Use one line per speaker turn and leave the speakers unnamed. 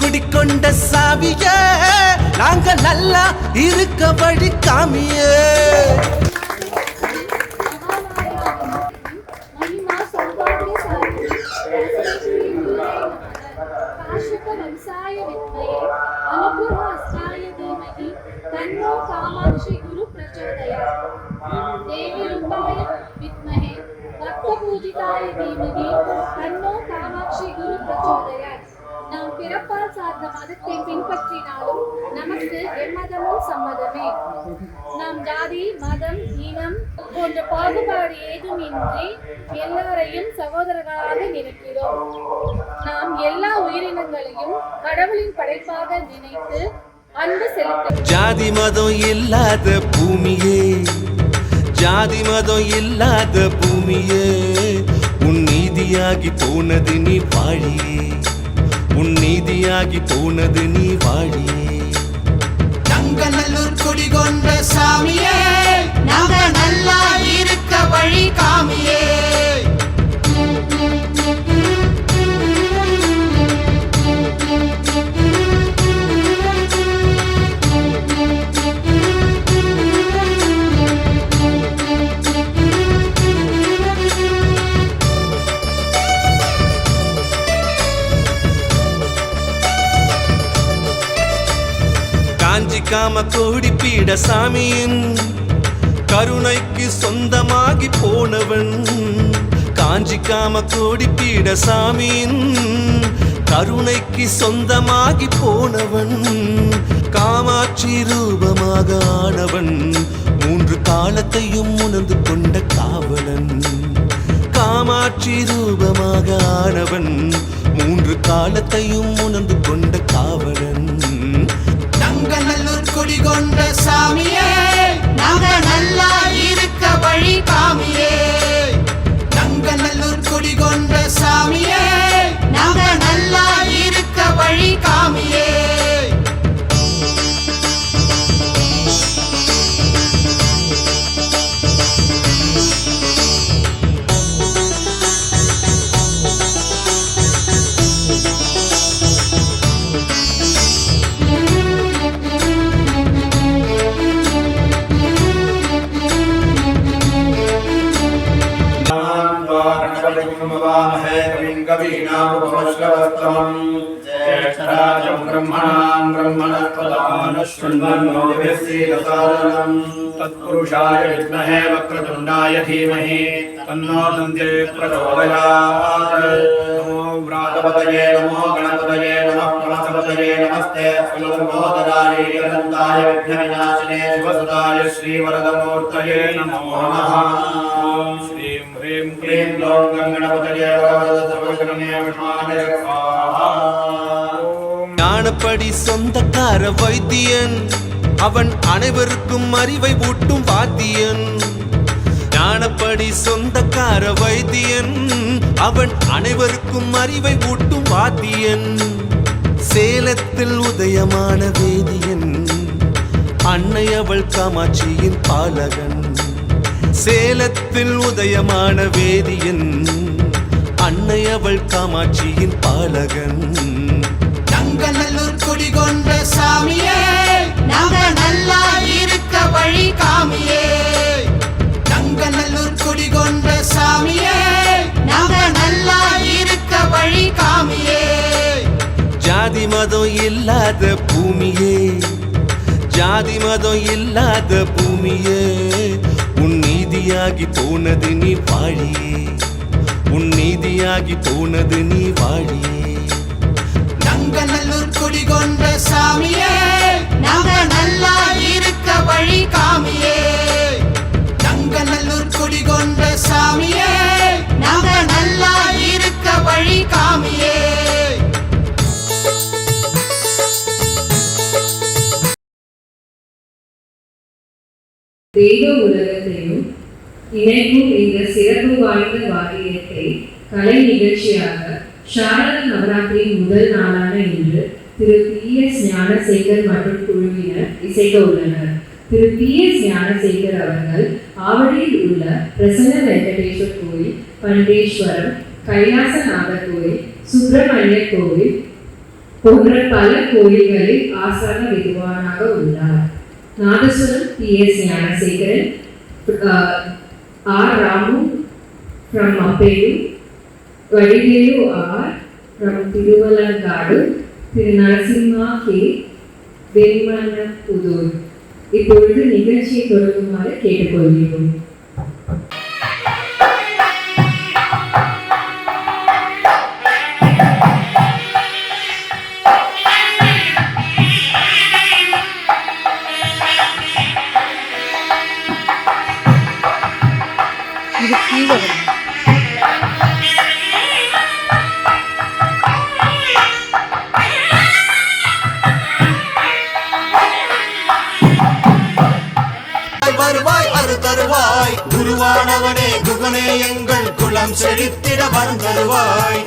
குடிகொண்ட சாவிய நாங்க நல்லா இருக்க வழி காமியே
महिमा सौभाग्य साहिनी सरस्वती काश्यप वंशाय विद्महे अनुग्रहस्ताय धीमहि तन्नो कामाक्षि गुरु प्रचोदयात् देवी रूपाय विद्महे भक्तपूजिताय धीमहि तन्नो कामाक्षि गुरु प्रचोदयात् நாம் பிறப்பால் சார்ந்த மதத்தை பின்பற்றினாலும் நமக்கு எம்மதமும் சம்மதமே. நாம் ஜாதி மதம் இனம் போன்ற பாகுபாடு ஏதுமின்றி எல்லாரையும் சகோதரர்களாக நினைக்கிறோம். நாம் எல்லா உயிரினங்களையும் கடவுளின் படைப்பாக நினைத்து அன்பு செலுத்த
ஜாதி மதம் இல்லாத பூமியே ஜாதி மதம் இல்லாத பூமியே உன் நீதியாகி போனது நீ வாழியே. உன் நீதியாகி போனது நீ வாழியே.
நங்கநல்லூர் குடிகொண்ட
காம கோடி பீட சாமியின் கருணைக்கு சொந்தமாகி போனவன். காஞ்சி காம கோடி பீட சாமியின் கருணைக்கு சொந்தமாகி போனவன். காமாட்சி ரூபமாக ஆனவன். மூன்று காலத்தையும் உணர்ந்து கொண்ட காவலன். காமாட்சி ரூபமாக ஆனவன். மூன்று காலத்தையும் உணர்ந்து கொண்ட
கொண்ட சாமியே.
ज्येष्ठराजं ब्रह्मणां ब्रह्मणस्पदानशृण्वन्नोभिस्सीदसादनम् तत्पुरुषाय विद्महे वक्रतुण्डाय धीमहि तन्नो दन्ते प्रचोदयात् नमो व्रातपतये नमो गणपतये नमः प्रणतपतये नमस्ते सुलभोदराय अनन्ताय विघ्नविनाशिने शिवसुताय श्रीवरदमूर्तये नमो नमः श्रीं ह्रीं क्लीं ग्लौं गङ्गणपतये वरदसर्वजनने विष्माने
புராணப்படி சொந்தக்கார வைத்தியன். அவன் அனைவருக்கும் அறிவை ஊட்டும் வாத்தியன் ஞானப்படி சொந்தக்கார வைத்தியன். அவன் அனைவருக்கும் அறிவை ஊட்டும் வாத்தியன் சேலத்தில் உதயமான வேதியன். அன்னை அவள் காமாட்சியின் பாலகன். சேலத்தில் உதயமான வேதியன். அன்னை அவள் காமாட்சியின் பாலகன்.
நங்கநல்லூர் குடிகொண்ட சாமியே நாங்க நல்லா இருக்க வழி காமியே. நங்கநல்லூர் குடிகொண்ட சாமியே நாங்க நல்லா இருக்க வழி காமியே.
ஜாதி மதம் இல்லாத பூமியே ஜாதி மதம் இல்லாத பூமியே உன் நீதியாகி போனது நீ வாழியே உன் நீதியாகி போனது நீ வாழியே.
நங்கநல்லூர் குடிகொண்ட சாமியே நாங்க நல்லா இருக்க வழி காமியே. தங்க நல்லூர் குடி கொண்ட சாமியே நாங்க நல்லா இருக்க வழி காமியே.
தெய்வ உலகத்தையும் இணைக்கும் இந்த சிறப்பு வாய்ந்த வாரியத்தை கலை நிகழ்ச்சியாக சாரத நவராத்திரியின் முதல் நாளான இன்று திரு பி எஸ் ஞானசேகர் மற்றும் குழுவினர் இசைக்க உள்ளனர் திரு பி எஸ் ஞானசேகர் அவர்கள் ஆவடியில் உள்ள பிரசன்ன வெங்கடேஸ்வர் கோயில் பண்டேஸ்வரம் கைலாசநாதர் கோயில் சுப்பிரமணிய கோவில் போன்ற பல கோயில்களில் ஆசான விதுவானாக உள்ளார். நாதசுரம் P S Gnanasekaran ah, R Ramu from அப்பேலு Vadivelu R from Thiruvalangadu Thiru Narasimha K. Venmanaputhur இப்பொழுது நிகழ்ச்சியை தொடங்குமாறு கேட்டுக்கொள்கிறோம்.
வருவாய் குருவானவனே குகனே எங்கள் குலம் செழித்திட வந்தருவாய்